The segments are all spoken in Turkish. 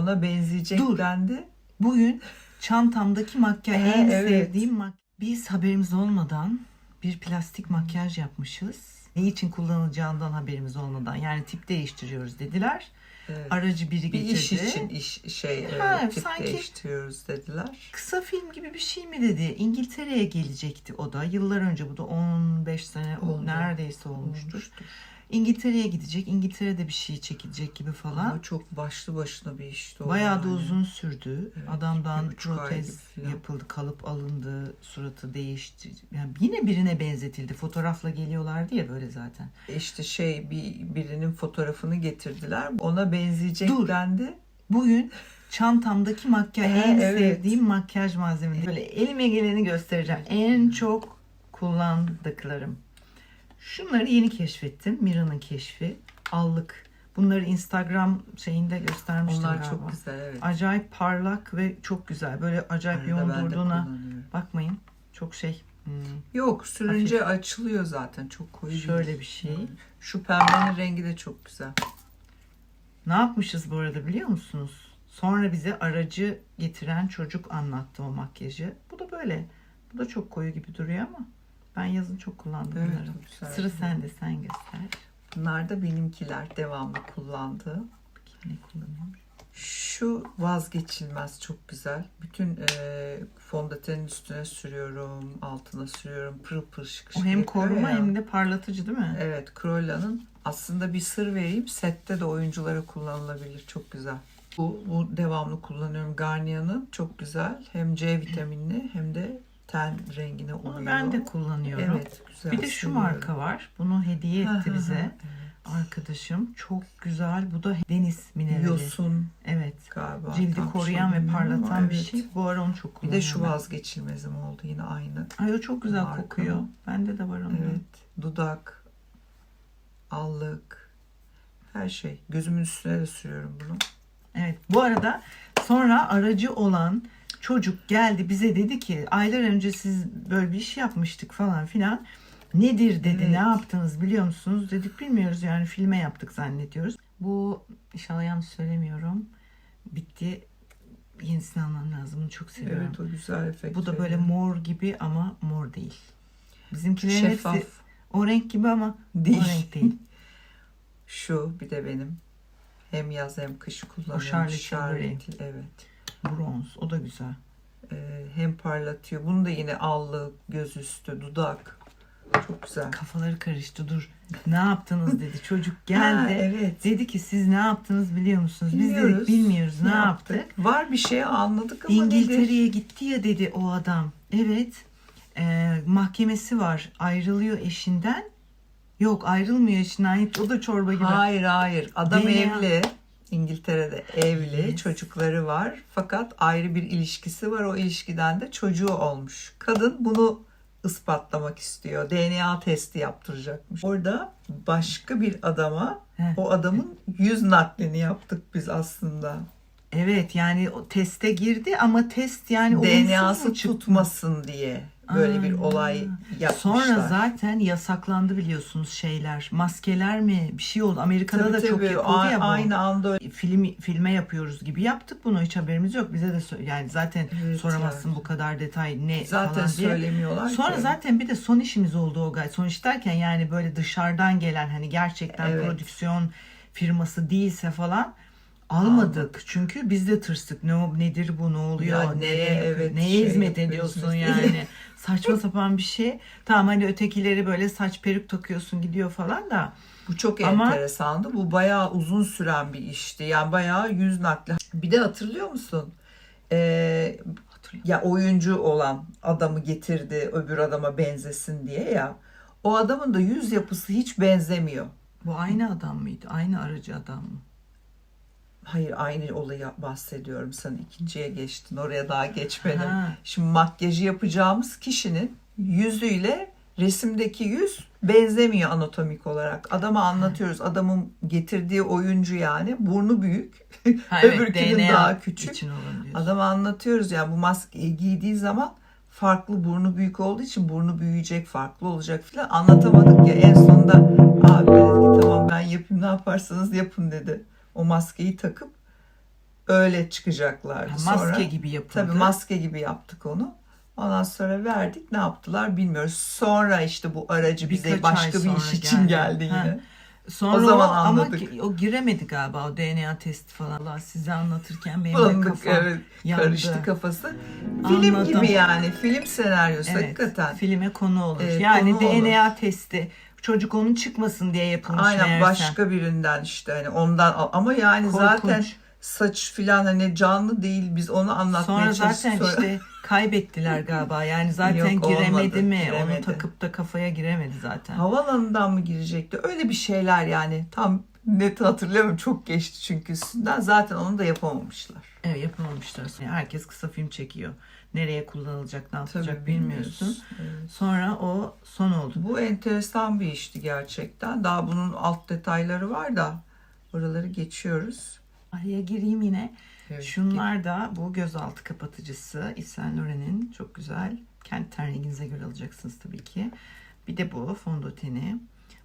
ona benzeyecek Dur. dendi. Bugün çantamdaki makyaj Ee, en evet. sevdiğim mak Biz haberimiz olmadan bir plastik makyaj yapmışız. Ne için kullanılacağından haberimiz olmadan. Yani tip değiştiriyoruz dediler. Evet. Aracı biri Bir getirdi. iş için iş şey e, Ha, tip sanki- değiştiriyoruz dediler. Kısa film gibi bir şey mi dedi. İngiltere'ye gelecekti o da. Yıllar önce bu da 15 sene Oldu. neredeyse olmuştur. Olmuştur. İngiltere'ye gidecek. İngiltere'de bir şey çekilecek gibi falan. Ama çok başlı başına bir işti. Bayağı da yani. uzun sürdü. Evet, Adamdan protez yapıldı, kalıp alındı, suratı değişti. Yani yine birine benzetildi. Fotoğrafla geliyorlardı ya böyle zaten. İşte şey bir birinin fotoğrafını getirdiler. Ona benzeyecek Dur. dendi. Bugün çantamdaki makyaj en evet. sevdiğim makyaj malzemesi. Böyle elime geleni göstereceğim. En çok kullandıklarım. Şunları yeni keşfettim. Mira'nın keşfi. Allık. Bunları Instagram şeyinde göstermiştim Onlar galiba. çok güzel evet. Acayip parlak ve çok güzel. Böyle acayip Arada yoğun durduğuna bakmayın. Çok şey. hmm, Yok sürünce açılıyor zaten çok koyu değil. Şöyle bir şey. Şu pembenin rengi de çok güzel. Ne yapmışız bu arada biliyor musunuz? Sonra bize aracı getiren çocuk anlattı o makyajı. Bu da böyle. Bu da çok koyu gibi duruyor ama ben yazın çok kullandım Evet, bunları. güzel. Sıra sende sen göster. Bunlar da benimkiler devamlı kullandığım. Ne kullanıyorum? Şu vazgeçilmez çok güzel. Bütün e, fondötenin üstüne sürüyorum, altına sürüyorum. Pırıl pırıl şık O şık hem yapıyor koruma ya. hem de parlatıcı değil mi? Evet, Cruella'nın aslında bir sır vereyim. Sette de oyunculara kullanılabilir. Çok güzel. Bu, bu devamlı kullanıyorum. Garnier'ın çok güzel. Hem C vitaminli hem de ten rengine uyuyor. Onu ben de kullanıyorum. Evet, güzel. Bir de şu seviyorum. marka var. Bunu hediye etti bize. Arkadaşım çok güzel. Bu da deniz minerali. Yosun Evet. galiba. Cildi koruyan ve parlatan bir evet. şey. Bu ara onu çok Bir kullanıyorum. de şu vazgeçilmezim oldu yine aynı. Ay o çok güzel Marka. kokuyor. Bende de var onun. Evet. Dudak, allık, her şey. Gözümün üstüne de sürüyorum bunu. Evet. Bu arada sonra aracı olan çocuk geldi bize dedi ki aylar önce siz böyle bir iş yapmıştık falan filan. Nedir dedi. Evet. Ne yaptınız biliyor musunuz? Dedik bilmiyoruz yani filme yaptık zannediyoruz. Bu inşallah yanlış söylemiyorum. Bitti. Yenisini almam lazım. Bunu çok seviyorum. Evet o güzel efekt. Bu da böyle mor gibi ama mor değil. Bizimkilerin şeffaf hepsi o renk gibi ama değil. o renk değil. Şu bir de benim. Hem yaz hem kış kullanıyorum. Charlotte Charlotte, evet. Bronz. O da güzel. Ee, hem parlatıyor. Bunu da yine allık, gözüstü, dudak. Çok güzel. Kafaları karıştı. Dur. Ne yaptınız dedi. Çocuk geldi. Ha, evet. Dedi ki siz ne yaptınız biliyor musunuz? Biz Bilmiyoruz. dedik bilmiyoruz. Ne, yaptık? Var bir şey anladık ama nedir? İngiltere'ye gitti ya dedi o adam. Evet. Ee, mahkemesi var. Ayrılıyor eşinden. Yok ayrılmıyor eşinden. O da çorba gibi. Hayır hayır. Adam DNA. evli. İngiltere'de evli. Yes. Çocukları var. Fakat ayrı bir ilişkisi var. O ilişkiden de çocuğu olmuş. Kadın bunu ispatlamak istiyor. DNA testi yaptıracakmış. Orada başka bir adama o adamın yüz naklini yaptık biz aslında. Evet yani o teste girdi ama test yani DNA'sı tutmasın diye böyle bir Aa. olay yapmışlar. Sonra zaten yasaklandı biliyorsunuz şeyler. Maskeler mi? Bir şey oldu. Amerika'da Tabii da çok tabii. yapıldı A- ya bu. Aynı anda film filme yapıyoruz gibi yaptık bunu hiç haberimiz yok bize de yani zaten Evet soramazsın yani. bu kadar detay ne Zaten falan diye. söylemiyorlar Sonra ki. zaten bir de son işimiz oldu o gay. Son iş derken yani böyle dışarıdan gelen hani gerçekten Evet. prodüksiyon firması değilse falan almadık. Çünkü biz de tırstık. Ne nedir bu ne oluyor? Ya neye evet, neye şey hizmet ediyorsun yani? Saçma sapan bir şey. Tamam hani ötekileri böyle saç peruk takıyorsun gidiyor falan da. Bu çok Ama- enteresandı. Bu bayağı uzun süren bir işti. Yani bayağı yüz nakli. Bir de hatırlıyor musun? Ee, ya oyuncu olan adamı getirdi öbür adama benzesin diye ya. O adamın da yüz yapısı hiç benzemiyor. Bu aynı adam mıydı? Aynı aracı adam mı? Hayır aynı olayı bahsediyorum. Sen ikinciye geçtin. Oraya daha geçmedim. Ha. Şimdi makyajı yapacağımız kişinin yüzüyle resimdeki yüz benzemiyor anatomik olarak. Adama anlatıyoruz. Adamın getirdiği oyuncu yani burnu büyük. Ha, Öbürkünün DNA daha küçük. Adama anlatıyoruz yani bu maskeyi giydiği zaman farklı burnu büyük olduğu için burnu büyüyecek farklı olacak filan anlatamadık ya en sonunda abi dedi ki tamam ben yapayım ne yaparsanız yapın dedi. O maskeyi takıp Öyle çıkacaklardı. maske Sonra, gibi yapıldı. Tabii maske gibi yaptık onu. Ondan sonra verdik. Ne yaptılar bilmiyoruz. Sonra işte bu aracı bize Birkaç ay başka bir iş için geldi. geldi Ha. yine. Sonra O zaman o, ama anladık. ki- o giremedi galiba o DNA testi falan. Allah size anlatırken benim de Bulandık kafam evet. yandı. Karıştı kafası. Film Anladım. gibi yani. Film senaryosu Evet, hakikaten. filme konu olur. Evet, yani konu olur. DNA testi çocuk onun çıkmasın diye yapılmış Aynen meğerse. başka birinden işte hani ondan al- ama yani Korkunç. zaten saç filan hani canlı değil biz onu anlatmaya Sonra zaten çalıştık. işte kaybettiler galiba. Yani zaten Yok, giremedi olmadı, mi? giremedi. Onu takıp da kafaya giremedi zaten. Havalanından mı girecekti? Öyle bir şeyler yani. Tam net hatırlamıyorum. Çok geçti çünkü üstünden. Zaten onu da yapamamışlar. Evet yapamamışlar. Yani herkes kısa film çekiyor. Nereye kullanılacak, ne yapılacak Tabii bilmiyorsun. Evet. Sonra o son oldu. Bu enteresan bir işti gerçekten. Daha bunun alt detayları var da oraları geçiyoruz. Araya gireyim yine. Evet, Şunlar da bu gözaltı kapatıcısı Yves Saint Laurent'in çok güzel. Kendi ten göre alacaksınız tabii ki. Bir de bu fondöteni.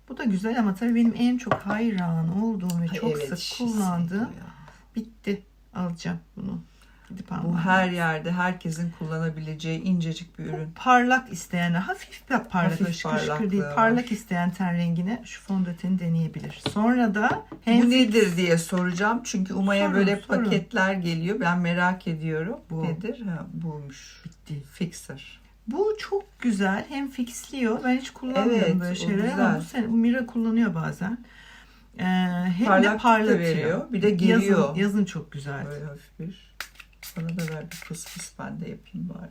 Bu da güzel ama tabii benim en çok hayran olduğum ve Ay, çok evet, sık kullandığım bitti. Alacağım bunu. Gidip Bu her yerde herkesin kullanabileceği incecik bir ürün. parlak isteyen, hafif bir parlak, Hafif şıkır şıkır değil, var. parlak isteyen ten rengine şu fondöteni deneyebilir. Sonra da hem Bu nedir diye soracağım. Çünkü Uma'ya Sorun, böyle sorun. paketler geliyor. Ben merak ediyorum. Bu. Nedir? Ha, buymuş. bitti. Fixer. Bu çok güzel. Hem fixliyor. Ben hiç kullanmıyorum Evet, böyle güzel. ama bu sene Mira kullanıyor bazen. Ee, hem de Parlaklık da parlatıyor. veriyor. Bir de geliyor. Yazın, yazın çok güzel. Böyle hafif bir. Bana da ver bir fıs fıs ben de yapayım bari.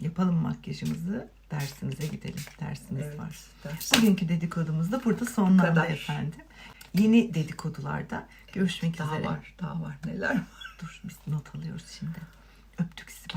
Yapalım makyajımızı. Dersimize gidelim. Dersimiz Evet. var. ders. Bugünkü dedikodumuz da burada sonlandı efendim. Yeni dedikodularda görüşmek Daha üzere. var, daha var. Neler var? Dur biz not alıyoruz şimdi. Öptük sizi.